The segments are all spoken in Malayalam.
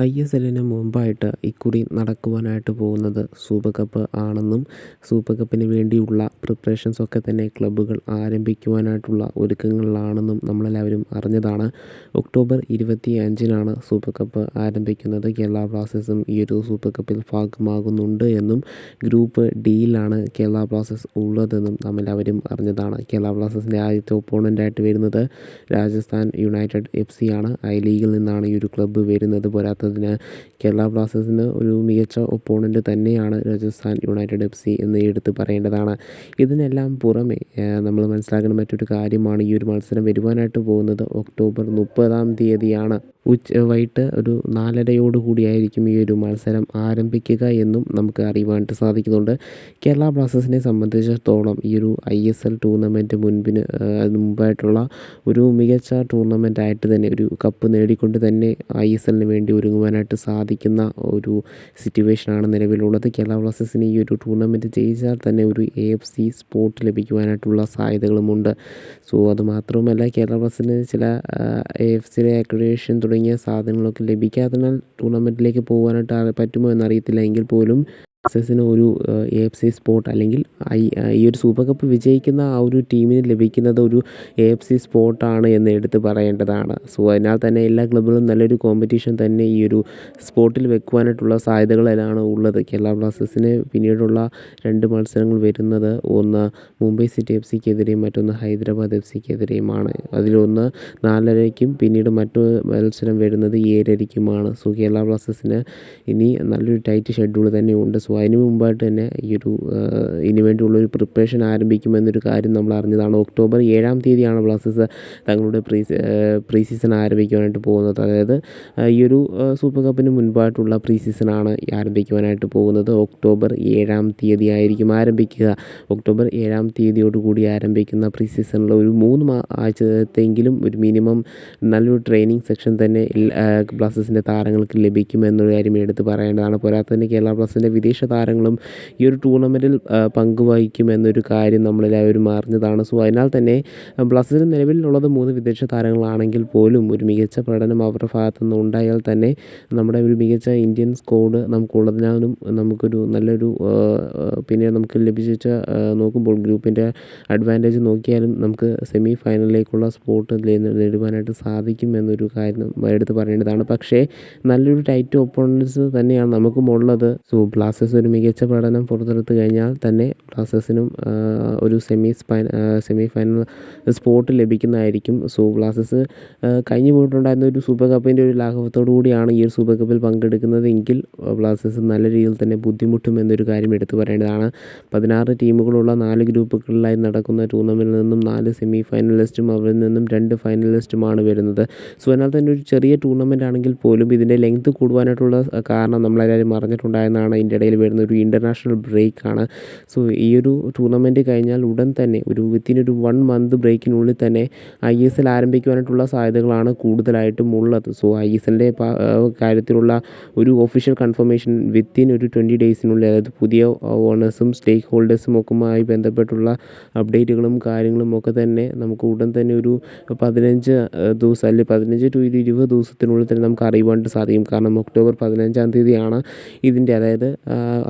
ഐ എസ് എല്ലിന് മുമ്പായിട്ട് ഇക്കുറി നടക്കുവാനായിട്ട് പോകുന്നത് സൂപ്പർ കപ്പ് ആണെന്നും സൂപ്പർ കപ്പിന് വേണ്ടിയുള്ള പ്രിപ്പറേഷൻസ് ഒക്കെ തന്നെ ക്ലബ്ബുകൾ ആരംഭിക്കുവാനായിട്ടുള്ള ഒരുക്കങ്ങളിലാണെന്നും നമ്മളെല്ലാവരും അറിഞ്ഞതാണ്. ഒക്ടോബർ ഇരുപത്തി അഞ്ചിനാണ് സൂപ്പർ കപ്പ് ആരംഭിക്കുന്നത്. കേരള ബ്ലാസ്റ്റേഴ്സും ഈ ഒരു സൂപ്പർ കപ്പിൽ ഭാഗമാകുന്നുണ്ട് എന്നും ഗ്രൂപ്പ് ഡിയിലാണ് കേരള ബ്ലാസ്റ്റേഴ്സ് ഉള്ളതെന്നും നമ്മളെല്ലാവരും അറിഞ്ഞതാണ്. കേരള ബ്ലാസ്റ്റേഴ്സിന്റെ ആദ്യത്തെ ഒപ്പോണന്റായിട്ട് വരുന്നത് രാജസ്ഥാൻ യുണൈറ്റഡ് എഫ് സി ആണ്. ഐ ലീഗിൽ നിന്നാണ് ഈ ഒരു ക്ലബ്ബ് വരുന്നത്. പോരാത്തതിന് കേരള ബ്ലാസ്റ്റേഴ്സിന് ഒരു മികച്ച ഒപ്പോണന്റ് തന്നെയാണ് രാജസ്ഥാൻ യുണൈറ്റഡ് എഫ് സി എന്ന് എടുത്ത് പറയേണ്ടതാണ്. ഇതിനെല്ലാം പുറമെ നമ്മൾ മനസ്സിലാക്കേണ്ട മറ്റൊരു കാര്യമാണ് ഈ ഒരു മത്സരം വരുവാനായിട്ട് പോകുന്നത് ഒക്ടോബർ മുപ്പതാം തീയതിയാണ്. ഉച്ച വൈകിട്ട് ഒരു നാലരയോട് കൂടിയായിരിക്കും ഈ ഒരു മത്സരം ആരംഭിക്കുക എന്നും നമുക്ക് അറിയുവാനായിട്ട് സാധിക്കുന്നുണ്ട്. കേരള ബ്ലാസ്റ്റേഴ്സിനെ സംബന്ധിച്ചിടത്തോളം ഈ ഒരു ഐ എസ് എൽ ടൂർണമെന്റ് മുൻപിന് മുമ്പായിട്ടുള്ള ഒരു മികച്ച ടൂർണമെന്റ് ആയിട്ട് തന്നെ ഒരു കപ്പ് നേടിക്കൊണ്ട് തന്നെ ഐ എസ് എല്ലിന് വേണ്ടി ഒരുങ്ങുവാനായിട്ട് സാധിക്കുന്ന ഒരു സിറ്റുവേഷനാണ് നിലവിലുള്ളത്. കേരള ബ്ലാസ്റ്റേഴ്സിന് ഈ ഒരു ടൂർണമെന്റ് ജയിച്ചാൽ തന്നെ ഒരു എ എഫ് സി സ്പോട്ട് ലഭിക്കുവാനായിട്ടുള്ള സാധ്യതകളുമുണ്ട്. സോ അത് മാത്രവുമല്ല കേരള ബ്ലാസ്റ്റേഴ്സിന് ചില എ എഫ് സിയിലെ അക്രഡിറ്റേഷൻ തുടങ്ങിയ സാധനങ്ങളൊക്കെ ലഭിക്കാത്തതിനാൽ ടൂർണമെന്റിലേക്ക് പോകാനായിട്ട് പറ്റുമോ എന്നറിയത്തില്ല. എങ്കിൽ പോലും ബ്ലാസ്റ്റേഴ്സിന് ഒരു എ എഫ് സി സ്പോട്ട് അല്ലെങ്കിൽ ഐ ഈ ഒരു സൂപ്പർ കപ്പ് വിജയിക്കുന്ന ആ ഒരു ടീമിന് ലഭിക്കുന്നത് ഒരു എ എഫ് സി സ്പോട്ടാണ് എന്ന് എടുത്ത് പറയേണ്ടതാണ്. സോ അതിനാൽ തന്നെ എല്ലാ ക്ലബ്ബുകളും നല്ലൊരു കോമ്പറ്റീഷൻ തന്നെ ഈ ഒരു സ്പോട്ടിൽ വെക്കുവാനായിട്ടുള്ള സാധ്യതകളെല്ലാം ഉള്ളത്. കേരള ബ്ലാസ്റ്റേഴ്സിന് പിന്നീടുള്ള രണ്ട് മത്സരങ്ങൾ വരുന്നത് ഒന്ന് മുംബൈ സിറ്റി എഫ് സിക്കെതിരെയും മറ്റൊന്ന് ഹൈദരാബാദ് എഫ് സിക്കെതിരെയുമാണ് അതിലൊന്ന് നാലരയ്ക്കും പിന്നീട് മറ്റു മത്സരം വരുന്നത് ഏഴരയ്ക്കുമാണ്. സോ കേരള ബ്ലാസ്റ്റേഴ്സിന് ഇനി നല്ലൊരു ടൈറ്റ് ഷെഡ്യൂൾ തന്നെയുണ്ട്. സോ അതിന് മുമ്പായിട്ട് തന്നെ ഈ ഒരു ഇതിന് വേണ്ടിയുള്ള ഒരു പ്രിപ്പറേഷൻ ആരംഭിക്കുമെന്നൊരു കാര്യം നമ്മൾ അറിഞ്ഞതാണ്. ഒക്ടോബർ ഏഴാം തീയതിയാണ് ബ്ലാസ്റ്റേഴ്സ് തങ്ങളുടെ പ്രീ പ്രീ സീസൺ ആരംഭിക്കുവാനായിട്ട് പോകുന്നത്. അതായത് ഈ ഒരു സൂപ്പർ കപ്പിന് മുൻപായിട്ടുള്ള പ്രീ സീസണാണ് ആരംഭിക്കുവാനായിട്ട് പോകുന്നത്. ഒക്ടോബർ ഏഴാം തീയതി ആയിരിക്കും ആരംഭിക്കുക. ഒക്ടോബർ ഏഴാം തീയതിയോട് കൂടി ആരംഭിക്കുന്ന പ്രീ സീസണിൽ ഒരു മൂന്ന് ആഴ്ചത്തെങ്കിലും ഒരു മിനിമം നല്ലൊരു ട്രെയിനിങ് സെക്ഷൻ തന്നെ ബ്ലാസ്റ്റേഴ്സിന്റെ താരങ്ങൾക്ക് ലഭിക്കുമെന്നൊരു കാര്യം എടുത്ത് പറയേണ്ടതാണ്. പോരാത്തതിന് കേരള ബ്ലാസ്റ്റേഴ്സിന്റെ വിദേശ താരങ്ങളും ഈ ഒരു ടൂർണമെന്റിൽ പങ്കുവഹിക്കുമെന്നൊരു കാര്യം നമ്മളെല്ലാവരും അറിഞ്ഞതാണ്. സോ അതിനാൽ തന്നെ ബ്ലാസ്റ്റേഴ്സിന് നിലവിലുള്ളത് മൂന്ന് വിദേശ താരങ്ങളാണെങ്കിൽ പോലും ഒരു മികച്ച പ്രകടനം അവരുടെ ഭാഗത്തു നിന്ന് ഉണ്ടായാൽ തന്നെ നമ്മുടെ ഒരു മികച്ച ഇന്ത്യൻ സ്ക്വാഡ് നമുക്കുള്ളതിനാലും നമുക്കൊരു നല്ലൊരു പിന്നെ നമുക്ക് ലഭിച്ച നോക്കുമ്പോൾ ഗ്രൂപ്പിന്റെ അഡ്വാന്റേജ് നോക്കിയാലും നമുക്ക് സെമി ഫൈനലിലേക്കുള്ള സ്പോട്ട് നേടുവാനായിട്ട് സാധിക്കും എന്നൊരു കാര്യം എടുത്ത് പറയേണ്ടതാണ്. പക്ഷേ നല്ലൊരു ടൈറ്റ് ഒപ്പോണൻസ് തന്നെയാണ് നമുക്കും ഉള്ളത് സോ ബ്ലാസ്റ്റേഴ്സ് ഒരു മികച്ച പ്രകടനം പുറത്തെടുത്ത് കഴിഞ്ഞാൽ തന്നെ ബ്ലാസ്റ്റേഴ്സിനും ഒരു സെമി സെമി ഫൈനൽ സ്പോട്ട് ലഭിക്കുന്നതായിരിക്കും. സോ ബ്ലാസ്റ്റേഴ്സ് കഴിഞ്ഞു പോയിട്ടുണ്ടായിരുന്ന ഒരു സൂപ്പർ കപ്പിന്റെ ഒരു ലാഘവത്തോടു കൂടിയാണ് ഈ ഒരു സൂപ്പർ കപ്പിൽ പങ്കെടുക്കുന്നത് എങ്കിൽ ബ്ലാസ്റ്റേഴ്സ് നല്ല രീതിയിൽ തന്നെ ബുദ്ധിമുട്ടും എന്നൊരു കാര്യം എടുത്തു പറയേണ്ടതാണ്. പതിനാറ് ടീമുകളുള്ള നാല് ഗ്രൂപ്പുകളിലായി നടക്കുന്ന ടൂർണമെന്റിൽ നിന്നും നാല് സെമി ഫൈനലിസ്റ്റും അവരിൽ നിന്നും രണ്ട് ഫൈനലിസ്റ്റുമാണ് വരുന്നത്. സോ എന്നാൽ തന്നെ ഒരു ചെറിയ ടൂർണമെന്റ് ആണെങ്കിൽ പോലും ഇതിന്റെ ലെങ്ത് കൂടുവാനായിട്ടുള്ള കാരണം നമ്മളെല്ലാവരും അറിഞ്ഞിട്ടുണ്ടായിരുന്നതാണ് ഇതിന്റെ ഇടയിൽ വരുന്ന ഒരു ഇന്റർനാഷണൽ ബ്രേക്കാണ് സോ ഈ ഒരു ടൂർണമെന്റ് കഴിഞ്ഞാൽ ഉടൻ തന്നെ ഒരു വിത്തിൻ ഒരു വൺ മന്ത് ബ്രേക്കിനുള്ളിൽ തന്നെ ഐ എസ് എൽ ആരംഭിക്കുവാനായിട്ടുള്ള സാധ്യതകളാണ് കൂടുതലായിട്ടും ഉള്ളത്. സോ ഐ എസ് എല്ലിന്റെ കാര്യത്തിലുള്ള ഒരു ഒഫീഷ്യൽ കൺഫർമേഷൻ വിത്തിൻ ഒരു ട്വന്റി ഡേയ്സിനുള്ളിൽ അതായത് പുതിയ ഓണേഴ്സും സ്റ്റേക്ക് ഹോൾഡേഴ്സും ഒക്കെയുമായി ബന്ധപ്പെട്ടുള്ള അപ്ഡേറ്റുകളും കാര്യങ്ങളും ഒക്കെ തന്നെ നമുക്ക് ഉടൻ തന്നെ ഒരു പതിനഞ്ച് ദിവസം അല്ലെങ്കിൽ പതിനഞ്ച് ടു ഒരു ഇരുപത് ദിവസത്തിനുള്ളിൽ തന്നെ നമുക്ക് അറിയുവാനായിട്ട് സാധിക്കും. കാരണം ഒക്ടോബർ പതിനഞ്ചാം തീയതിയാണ് ഇതിന്റെ അതായത്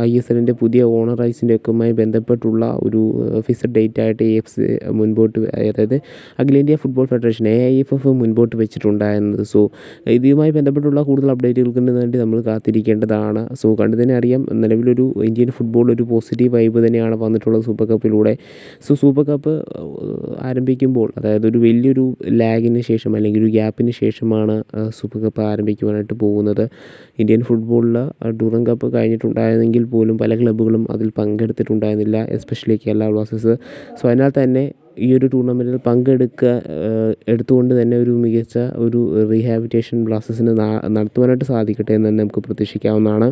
ഐ എസ് എല്ലിന്റെ പുതിയ ഓണർ റൈസിന്റെയൊക്കെയുമായി ബന്ധപ്പെട്ടുള്ള ഒരു ഫിക്സഡ് ഡേറ്റ് ആയിട്ട് എ എഫ് സി മുൻപോട്ട് അതായത് അഖിലേന്ത്യാ football federation A I F F മുൻപോട്ട് വെച്ചിട്ടുണ്ടായിരുന്നത്. സോ ഇതുമായി ബന്ധപ്പെട്ടുള്ള കൂടുതൽ അപ്ഡേറ്റുകൾക്ക് വേണ്ടി നമ്മൾ കാത്തിരിക്കേണ്ടതാണ്. സോ കണ്ടു തന്നെ അറിയാം നിലവിലൊരു ഇന്ത്യൻ ഫുട്ബോൾ ഒരു പോസിറ്റീവ് വൈബ് തന്നെയാണ് വന്നിട്ടുള്ളത് സൂപ്പർ കപ്പിലൂടെ സോ സൂപ്പർ കപ്പ് ആരംഭിക്കുമ്പോൾ അതായത് ഒരു വലിയൊരു ലാഗിന് ശേഷം അല്ലെങ്കിൽ ഒരു ഗ്യാപ്പിന് ശേഷമാണ് സൂപ്പർ കപ്പ് ആരംഭിക്കുവാനായിട്ട് പോകുന്നത്. ഇന്ത്യൻ ഫുട്ബോളിൽ ഡൂറൻ കപ്പ് കഴിഞ്ഞിട്ടുണ്ടായിരുന്നെങ്കിൽ പോലും പല ക്ലബ്ബുകളും അതിൽ പങ്കെടുത്തിട്ടുണ്ടായിരുന്നില്ല എസ്പെഷ്യലി കേരള ബ്ലാസ്റ്റേഴ്സ്. സോ അതിനാൽ തന്നെ ഈ ഒരു ടൂർണമെന്റിൽ പങ്കെടുക്കുക എടുത്തുകൊണ്ട് തന്നെ ഒരു മികച്ച ഒരു റീഹാബിറ്റേഷൻ ബ്ലാസ്റ്റേഴ്സിന് നടത്തുവാനായിട്ട് സാധിക്കട്ടെ എന്ന് തന്നെ നമുക്ക് പ്രതീക്ഷിക്കാവുന്നതാണ്.